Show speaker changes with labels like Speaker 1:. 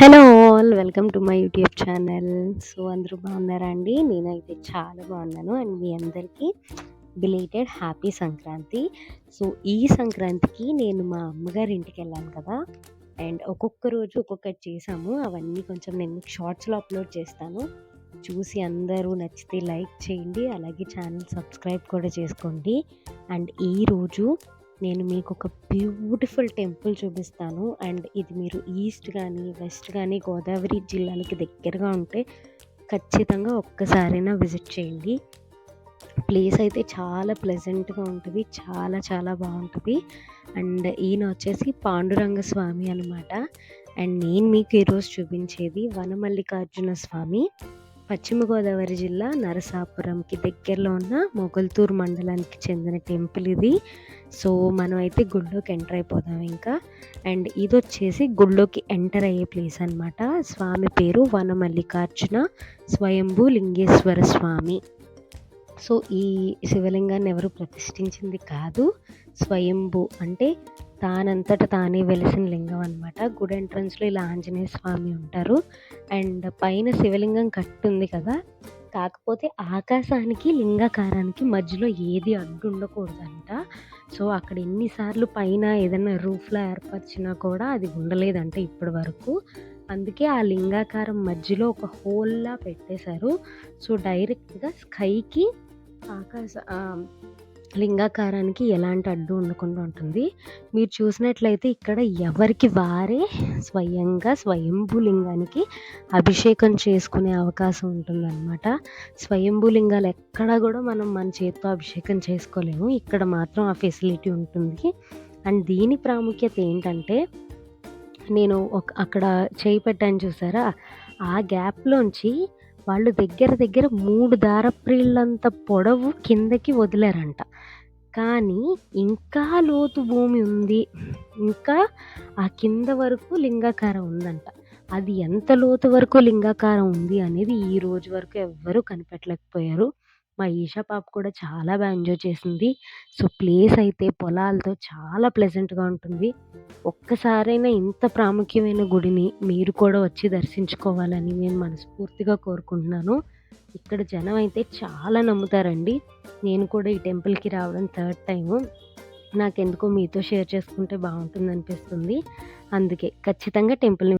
Speaker 1: Hello all welcome to my YouTube channel. So అందరూ బాగున్నారా అండి నేనైతే చాలా బాగున్నాను. అండ్ మీ అందరికీ బిలేటెడ్ హ్యాపీ సంక్రాంతి. సో ఈ సంక్రాంతికి నేను మా అమ్మగారి ఇంటికి వెళ్ళాను కదా? అండ్ ఒక్కొక్క రోజు ఒక్కొక్కటి చేసాము. అవన్నీ కొంచెం నేను మీకు షార్ట్స్లో అప్లోడ్ చేస్తాను. చూసి అందరూ నచ్చితే లైక్ చేయండి. అలాగే ఛానల్ సబ్స్క్రైబ్ కూడా చేసుకోండి. అండ్ ఈరోజు నేను మీకు ఒక బ్యూటిఫుల్ టెంపుల్ చూపిస్తాను. అండ్ ఇది మీరు ఈస్ట్ కానీ వెస్ట్ కానీ గోదావరి జిల్లాలకి దగ్గరగా ఉంటే ఖచ్చితంగా ఒక్కసారైనా విజిట్ చేయండి. ప్లేస్ అయితే చాలా ప్లెజెంట్గా ఉంటుంది చాలా చాలా బాగుంటుంది. అండ్ ఈయన వచ్చేసి పాండురంగ స్వామి అనమాట అండ్ నేను మీకు ఈరోజు చూపించేది వనమల్లికార్జున స్వామి. పశ్చిమ గోదావరి జిల్లా నరసాపురంకి దగ్గరలో ఉన్న మొగల్తూరు మండలానికి చెందిన టెంపుల్ ఇది. సో మనం అయితే గుళ్ళోకి ఎంటర్ అయిపోదాం ఇంకా. అండ్ ఇది వచ్చేసి గుళ్ళోకి ఎంటర్ అయ్యే ప్లేస్ అనమాట స్వామి పేరు వనమల్లికార్జున స్వయంభూ లింగేశ్వర స్వామి. సో ఈ శివలింగాన్ని ఎవరు ప్రతిష్ఠించింది కాదు. స్వయంభూ అంటే తానంతట తానే వెలిసిన లింగం అనమాట గుడి ఎంట్రన్స్లో ఇలా ఆంజనేయ స్వామి ఉంటారు. అండ్ పైన శివలింగం కట్టుంది కదా. కాకపోతే ఆకాశానికి లింగాకారానికి మధ్యలో ఏది అడ్డు ఉండకూడదంట. సో అక్కడ ఎన్నిసార్లు పైన ఏదైనా రూఫ్లా ఏర్పరిచినా కూడా అది ఉండలేదంట ఇప్పటి వరకు అందుకే ఆ లింగాకారం మధ్యలో ఒక హోల్లా పెట్టేశారు. సో డైరెక్ట్గా స్కైకి ఆకాశ లింగాకారానికి ఎలాంటి అడ్డు ఉండకుండా ఉంటుంది. మీరు చూసినట్లయితే ఇక్కడ ఎవరికి వారే స్వయంగా స్వయంభూ లింగానికి అభిషేకం చేసుకునే అవకాశం ఉంటుందన్నమాట. స్వయంభూ లింగాలు ఎక్కడా కూడా మనం మన చేతితో అభిషేకం చేసుకోలేము. ఇక్కడ మాత్రం ఆ ఫెసిలిటీ ఉంటుంది. అండ్ దీని ప్రాముఖ్యత ఏంటంటే నేను ఒక అక్కడ చేయి పెట్టాను చూసారా? ఆ గ్యాప్లోంచి వాళ్ళు దగ్గర దగ్గర మూడు దారప్రీళ్ళంత పొడవు కిందకి వదిలారంట. కానీ ఇంకా లోతు భూమి ఉంది. ఇంకా ఆ కింద వరకు లింగాకారం ఉందంట. అది ఎంత లోతు వరకు లింగాకారం ఉంది అనేది ఈ రోజు వరకు ఎవ్వరూ కనిపెట్టలేకపోయారు. మా ఈషా పాప కూడా చాలా బాగా ఎంజాయ్ చేసింది. సో ప్లేస్ అయితే పొలాలతో చాలా ప్లెజెంట్గా ఉంటుంది. ఒక్కసారైనా ఇంత ప్రాముఖ్యమైన గుడిని మీరు కూడా వచ్చి దర్శించుకోవాలని నేను మనస్ఫూర్తిగా కోరుకుంటున్నాను. ఇక్కడ జనం అయితే చాలా నమ్ముతారండి. నేను కూడా ఈ టెంపుల్కి రావడం థర్డ్ టైము. నాకెందుకో మీతో షేర్ చేసుకుంటే బాగుంటుంది అనిపిస్తుంది అందుకే ఖచ్చితంగా టెంపుల్ని